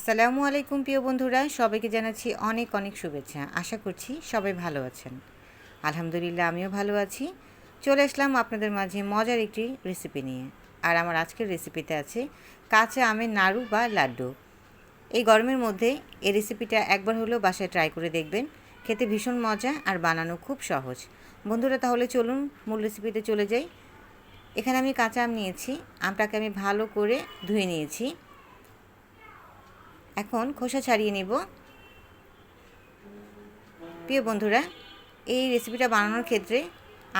আসসালামু আলাইকুম প্রিয় বন্ধুরা, সবাইকে জানাচ্ছি অনেক অনেক শুভেচ্ছা। আশা করছি সবাই ভালো আছেন। আলহামদুলিল্লাহ, আমিও ভালো আছি। চলে আসলাম আপনাদের মাঝে মজার একটি রেসিপি নিয়ে। আর আমার আজকের রেসিপিতে আছে কাঁচা আমের নাড়ু বা লাড্ডু। এই গরমের মধ্যে এই রেসিপিটা একবার হলেও বাসায় ট্রাই করে দেখবেন। খেতে ভীষণ মজা আর বানানো খুব সহজ। বন্ধুরা, তাহলে চলুন মূল রেসিপিতে চলে যাই। এখানে আমি কাঁচা আম নিয়েছি। আমটাকে আমি ভালো করে ধুয়ে নিয়েছি। এখন খোসা ছাড়িয়ে নেব। প্রিয় বন্ধুরা, এই রেসিপিটা বানানোর ক্ষেত্রে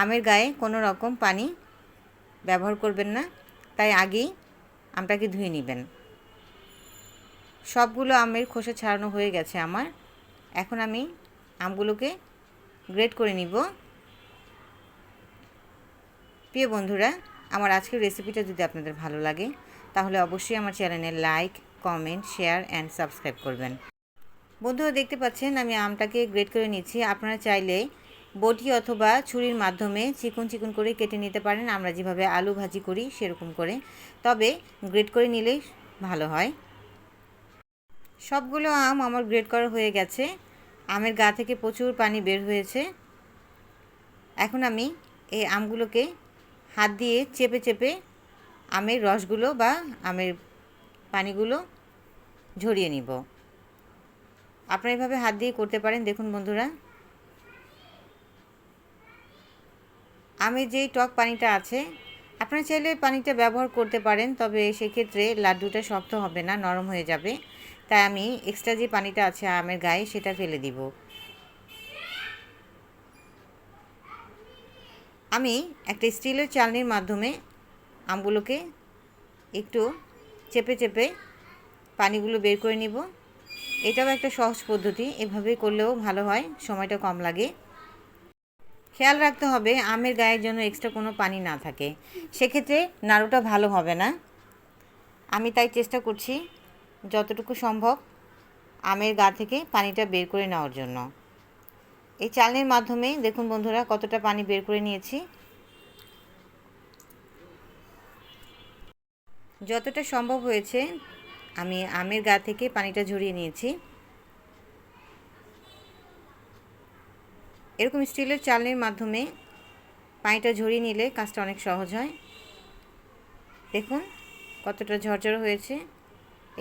আমের গায়ে কোনো রকম পানি ব্যবহার করবেন না, তাই আগেই আমটাকে ধুয়ে নেবেন। সবগুলো আমের খোসা ছাড়ানো হয়ে গেছে আমার। এখন আমি আমগুলোকে গ্রেড করে নিব। প্রিয় বন্ধুরা, আমার আজকের রেসিপিটা যদি আপনাদের ভালো লাগে, তাহলে অবশ্যই আমার চ্যানেলে like comment share and subscribe করবেন। বন্ধুরা, দেখতে পাচ্ছেন, আমি আমটাকে গ্রেড করে নিচ্ছি। আপনারা চাইলে বটি অথবা ছুরির মাধ্যমে চিকন চিকন করে কেটে নিতে পারেন। আমরা যেভাবে আলু ভাজি করি, সেরকম করে। তবে গ্রেড করে নিলেই ভালো হয়। সবগুলো আম আমার গ্রেড করা হয়ে গেছে। আমের গা থেকে প্রচুর পানি বের হয়েছে। এখন আমি এই আমগুলোকে হাত দিয়ে চেপে চেপে আমের রসগুলো বা আমের পানিগুলো ঝরিয়ে নিব। আপনারা এভাবে হাত দিয়ে করতে পারেন, দেখুন বন্ধুরা। আমি যেই টক পানিটা আছে, আপনারা চাইলে পানিটা ব্যবহার করতে পারেন, তবে সেক্ষেত্রে লাড্ডুটা শক্ত হবে না, নরম হয়ে যাবে। তাই আমি এক্সট্রা যে পানিটা আছে আমের গায়ে, সেটা ফেলে দিব। আমি একটা স্টিলের চালনির মাধ্যমে আমগুলোকে একটু চেপে চেপে পানিগুলো বের করে নিব। এটাও একটা সহজ পদ্ধতি, এভাবে করলেও ভালো হয়, সময়টা কম লাগে। খেয়াল রাখতে হবে, আমের গায়ের জন্য এক্সট্রা কোনো পানি না থাকে। সেক্ষেত্রে নাড়ুটা ভালো হবে না। আমি তাই চেষ্টা করছি যতটুকু সম্ভব আমের গা থেকে পানিটা বের করে নেওয়ার জন্য। এই চালনির মাধ্যমে দেখুন বন্ধুরা কতটা পানি বের করে নিয়েছি। যতটা সম্ভব হয়েছে, আমি আমের গা থেকে পানিটা ঝরিয়ে নিয়েছি। এরকম স্টিলের চালনির মাধ্যমে পানিটা ঝরিয়ে নিলে কাজটা অনেক সহজ হয়। দেখুন কতটা ঝরঝর হয়েছে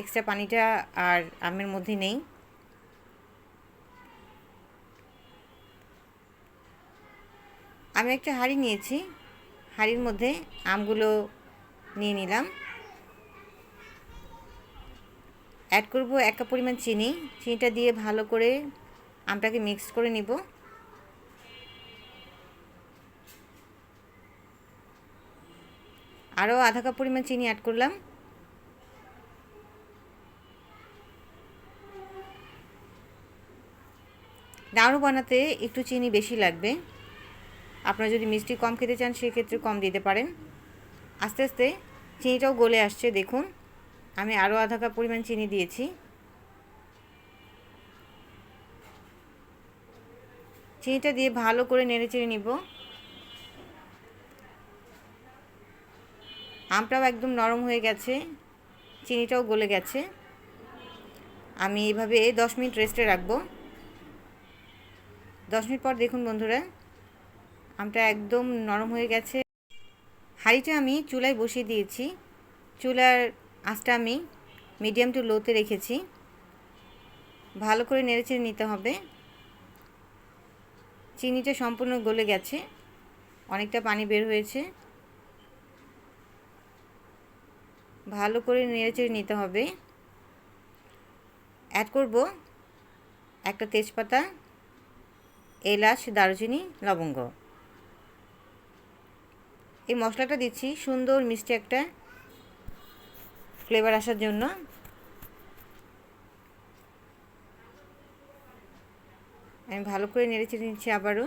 এক্সট্রা পানিটা আর আমের মধ্যে নেই। আমি একটা হাঁড়ি নিয়েছি, হাঁড়ির মধ্যে আমগুলো নিয়ে নিলাম। অ্যাড করব এক কাপ পরিমাণ চিনি। চিনিটা দিয়ে ভালো করে আমটাকে মিক্স করে নিব। আরও আধা কাপ পরিমাণ চিনি অ্যাড করলাম। নাড়ু বানাতে একটু চিনি বেশি লাগবে। আপনারা যদি মিষ্টি কম খেতে চান, সেক্ষেত্রে কম দিতে পারেন। আস্তে আস্তে চিনিটাও গলে আসছে, দেখুন। আমি আরও আধা কাপ পরিমাণ চিনি দিয়েছি। চিনিটা দিয়ে ভালো করে নেড়ে চেড়ে নিব। আমটাও একদম নরম হয়ে গেছে, চিনিটাও গলে গেছে। আমি এইভাবে দশ মিনিট রেস্টে রাখব। দশ মিনিট পর দেখুন বন্ধুরা, আমটা একদম নরম হয়ে গেছে। হাঁড়িটা আমি চুলায় বসিয়ে দিয়েছি। চুলার আঁচটা আমি মিডিয়াম টু লোতে রেখেছি। ভালো করে নেড়েচেড়ে নিতে হবে। চিনিটা সম্পূর্ণ গলে গেছে। অনেকটা পানি বের হয়েছে। ভালো করে নেড়েচেড়ে নিতে হবে। অ্যাড করব একটা তেজপাতা, এলাচ, দারুচিনি, লবঙ্গ। এই মশলাটা দিচ্ছি, সুন্দর মিষ্টি একটা ফ্লেভার আসার জন্য। আমি ভালো করে নেড়ে চেড়ে নিচ্ছি আবারও।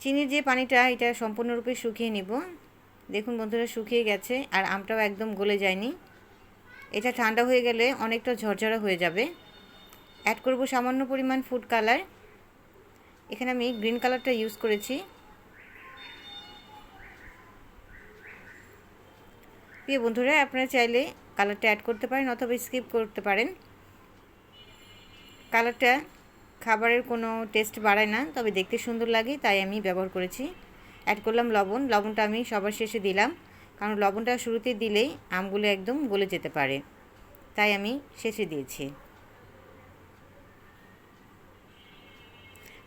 চিনির যে পানিটা, এটা সম্পূর্ণরূপে শুকিয়ে নিব। দেখুন বন্ধুরা, শুকিয়ে গেছে আর আমটাও একদম গলে যায়নি। এটা ঠান্ডা হয়ে গেলে অনেকটা ঝরঝরা হয়ে যাবে। অ্যাড করব সামান্য পরিমাণ ফুড কালার এখানে আমি গ্রিন কালারটা ইউজ করেছি। প্রিয় বন্ধুরা, আপনারা চাইলে কালারটা অ্যাড করতে পারেন অথবা স্কিপ করতে পারেন। কালারটা খাবারের কোনো টেস্ট বাড়ায় না, তবে দেখতে সুন্দর লাগে, তাই আমি ব্যবহার করেছি। অ্যাড করলাম লবণ, লবণটা আমি সবার শেষে দিলাম, কারণ লবণটা শুরুতে দিলেই আমগুলো একদম গলে যেতে পারে। তাই আমি শেষে দিয়েছি।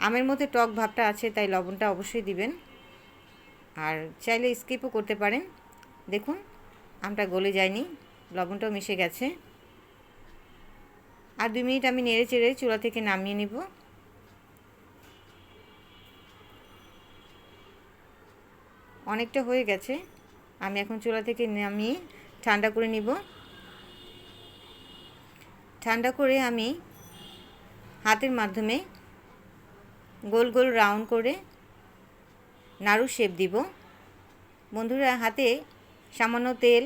আমের মধ্যে টক ভাবটা আছে, তাই লবণটা অবশ্যই দিবেন। আর চাইলে স্কিপও করতে পারেন। দেখুন আমটা গলে যায়নি, লবণটাও মিশে গেছে। আর দুই মিনিট আমি নেড়ে চেড়ে চুলা থেকে নামিয়ে নিব। অনেকটা হয়ে গেছে, আমি এখন চুলা থেকে নামিয়ে ঠান্ডা করে নিব। ঠান্ডা করে আমি হাতের মাধ্যমে গোল গোল রাউন্ড করে নাড়ু শেপ দিব। বন্ধুরা, হাতে সামান্য তেল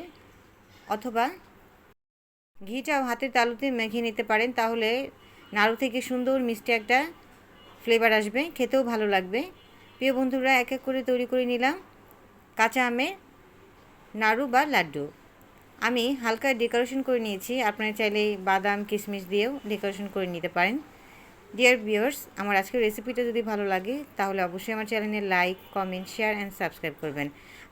অথবা ঘিটাও হাতের তালুতে মেখে নিতে পারেন, তাহলে নাড়ু থেকে সুন্দর মিষ্টি একটা ফ্লেভার আসবে, খেতেও ভালো লাগবে। প্রিয় বন্ধুরা, এক এক করে তৈরি করে নিলাম কাঁচা আমের নাড়ু বা লাড্ডু। আমি হালকা ডেকোরেশন করে নিয়েছি, আপনারা চাইলে বাদাম, কিশমিশ দিয়েও ডেকোরেশন করে নিতে পারেন। ডিয়ার ভিউয়ার্স আমার আজকের রেসিপিটা যদি ভালো লাগে, তাহলে অবশ্যই আমার চ্যানেলে like comment share and subscribe করবেন।